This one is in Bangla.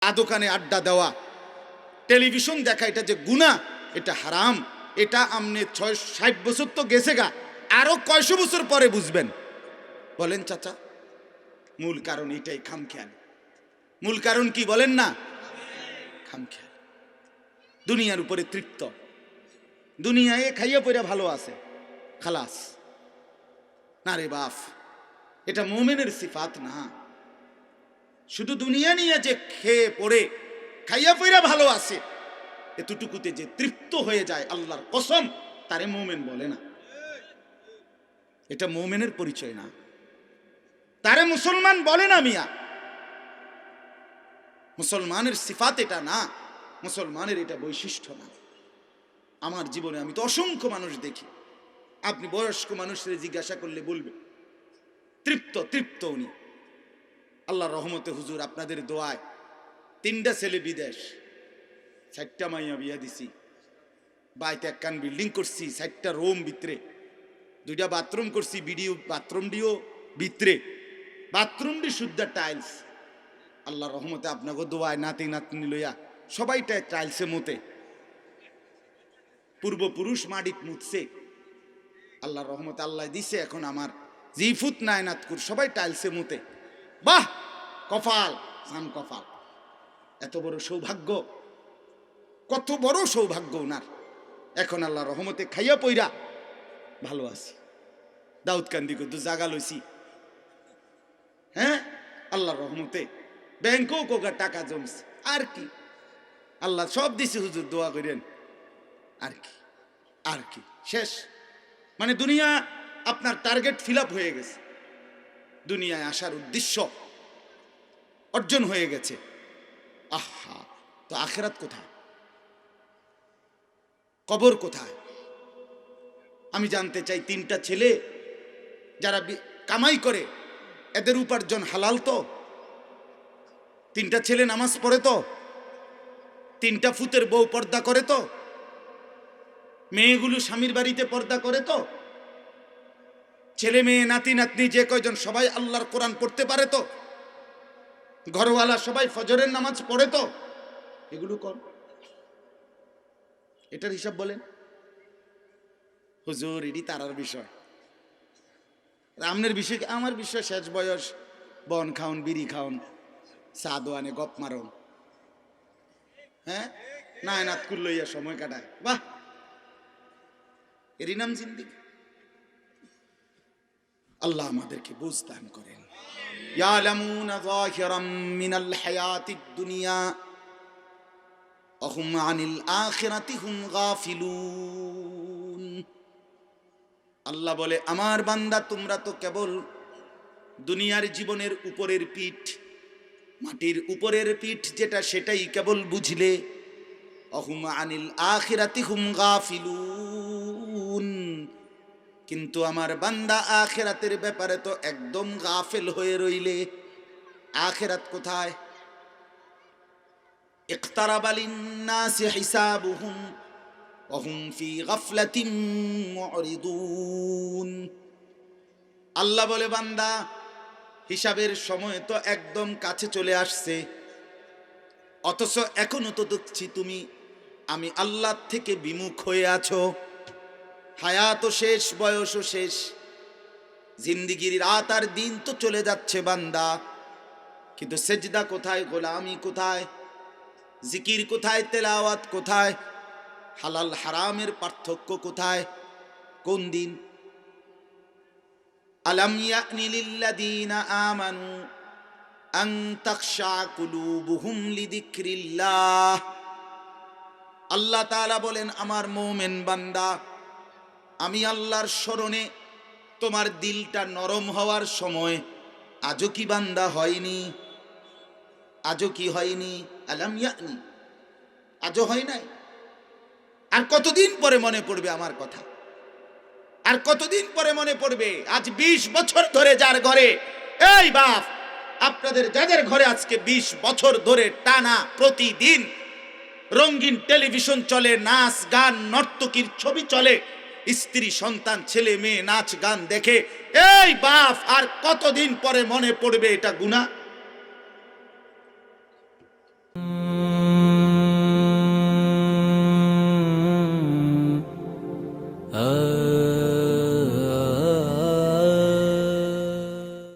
আ দোকানে আড্ডা দেওয়া। টেলিভিশন দেখা, এটা যে গুণা, এটা হারাম। এটা আমনে ছয়, ষাট বছর তো গেছে গা। আরও কয়শো বছর পরে বুঝবেন। বলেন চাচা, মূল কারণ এটাই, খামখেয়াল। মূল কারণ কি বলেন না? খামখেয়াল। দুনিয়ার উপরে তৃপ্ত। দুনিয়ায় খাইয়া পইরা ভালো আছে। খালাস। না রে বাফ এটা মোমেনের সিফাত না। শুধু দুনিয়া নিয়ে যে খেয়ে পড়ে, খাইয়া পইরা ভালো আছে, এতটুকুতে যে তৃপ্ত হয়ে যায় আল্লাহর কসম, তারে মোমেন বলে না। এটা মোমেনের পরিচয় না। তারে মুসলমান বলে না মিয়া। মুসলমানের সিফাত এটা না, মুসলমানের এটা বৈশিষ্ট্য না। আমার জীবনে আমি তো অসংখ্য মানুষ দেখি। আপনি বয়স্ক মানুষের জিজ্ঞাসা করলে বলবে তৃপ্ত তৃপ্ত উনি। আল্লাহ রহমতে হুজুর আপনাদের দোয়ায় তিনটা ছেলে বিদেশ, চারটা মাইয়া বিয়া দিছি বাইতে একখান বিল্ডিং করছি, চারটা রুম ভিতরে, দুইটা বাথরুম করছি বিডিও বাথরুম দিও ভিতরে। বাথরুম দি শুদ্ধ টাইলস আল্লাহ রহমতে আপনাকে দোয়ায় নাতি নাতনি লইয়া সবাইটা টাইলসে মতে। পূর্বপুরুষ মাডিত মুতছে। আল্লাহ রহমতে আল্লাহ দিছে, এখন আমার জিফুত নায়নাতকুর সবাই টাইলসে মুতে। বাহ! কপাল সান কপাল। এত বড় সৌভাগ্য, কত বড় সৌভাগ্য ওনার। এখন আল্লাহ রহমতে খাইয়া পইরা ভালো আছি। দাউদ কান্দি কত জাগা লইছি। হ্যাঁ? আল্লাহ রহমতে ব্যাংকেও কোকা টাকা জমছে। আর কি? আল্লাহ সব দিছে হুজুর, দোয়া করেন আর কি? আর কি? শেষ। মানে দুনিয়া আপনার টার্গেট ফিল হয়ে গেছে। দুনিয়ায় আসার উদ্দেশ্য অর্জন হয়ে গেছে। আহা, তো আখেরাত কোথায়? কবর কোথায়? আমি জানতে চাই, তিনটা ছেলে যারা কামাই করে, এদের উপার্জন হালাল তো? তিনটা ছেলে নামাজ পড়ে তো? তিনটা ফুতের বউ পর্দা করে তো? মেয়েগুলো স্বামীর বাড়িতে পর্দা করে তো? ছেলে মেয়ে, নাতি, নাতনি, যে কয়জন সবাই আল্লাহর কোরআন পড়তে পারে তো? ঘরওয়ালা সবাই ফজরের নামাজ পড়ে তো। এগুলো কর। এটার হিসাব বলেন। হুজুর, এটি তারার বিষয়। আমনের বিষয় আমার বিষয়, শেষ বয়স। বন খাউন বিড়ি খাউন চা দোয়ানে গপ মারন। হ্যাঁ? নায়নাত কুল্লইয়া সময় কাটায়। বাহ! এরই নাম জিন্দিগি। আল্লাহ আমাদেরকে বুঝ দান করেন। ইয়ালামুনা যাহিরাম মিনাল হায়াতিদ দুনিয়া অহুম আনিল আখিরাতি হুম গাফিলুন আল্লাহ বলে, আমার বান্দা, তোমরা তো কেবল দুনিয়ার জীবনের উপরের পিঠ, মাটির উপরের পিঠ যেটা সেটাই কেবল বুঝলে অহুম আনিল আখিরাতি হুম গাফিলুন। কিন্তু আমার বান্দা আখেরাতের ব্যাপারে তো একদম গাফেল হয়ে রইলে আখেরাত কোথায় اقترب للناس حسابهم وهم في غفلة معرضون আল্লাহ বলে বান্দা হিসাবের সময় তো একদম কাছে চলে আসছে অথচ এখনো তো দেখছি তুমি আমি আল্লাহ থেকে বিমুখ হয়ে আছো হায়াতও শেষ, বয়সও শেষ। জিন্দিগির রাত আর দিন তো চলে যাচ্ছে বান্দা। কিন্তু সেজদা কোথায়, গোলামি কোথায়? জিকির কোথায়, তেলাওয়াত কোথায়? হালাল হারামের পার্থক্য কোথায়? কোন দিন? আমানু আল্লাহ বলেন, আমার মুমিন বান্দা আমি আল্লাহর স্মরণে তোমার দিলটা নরম হওয়ার সময় আজও কি বান্দা হয়নি? আজও কি হয়নি? আলাম ইয়ানি। আজও হয় নাই? আর কতদিন পরে মনে পড়বে আমার কথা? আর কতদিন পরে মনে পড়বে? আজ ২০ বছর ধরে যার ঘরে। এই বাপ, আপনাদের যাদের ঘরে আজকে ২০ বছর ধরে টানা প্রতিদিন রঙিন টেলিভিশন চলে, নাচ, গান, নর্তকীর ছবি চলে স্ত্রী, সন্তান, ছেলে, মেয়ে, নাচ, গান দেখে, এই বাপ, আর কতদিন পরে মনে পড়বে এটা গুণা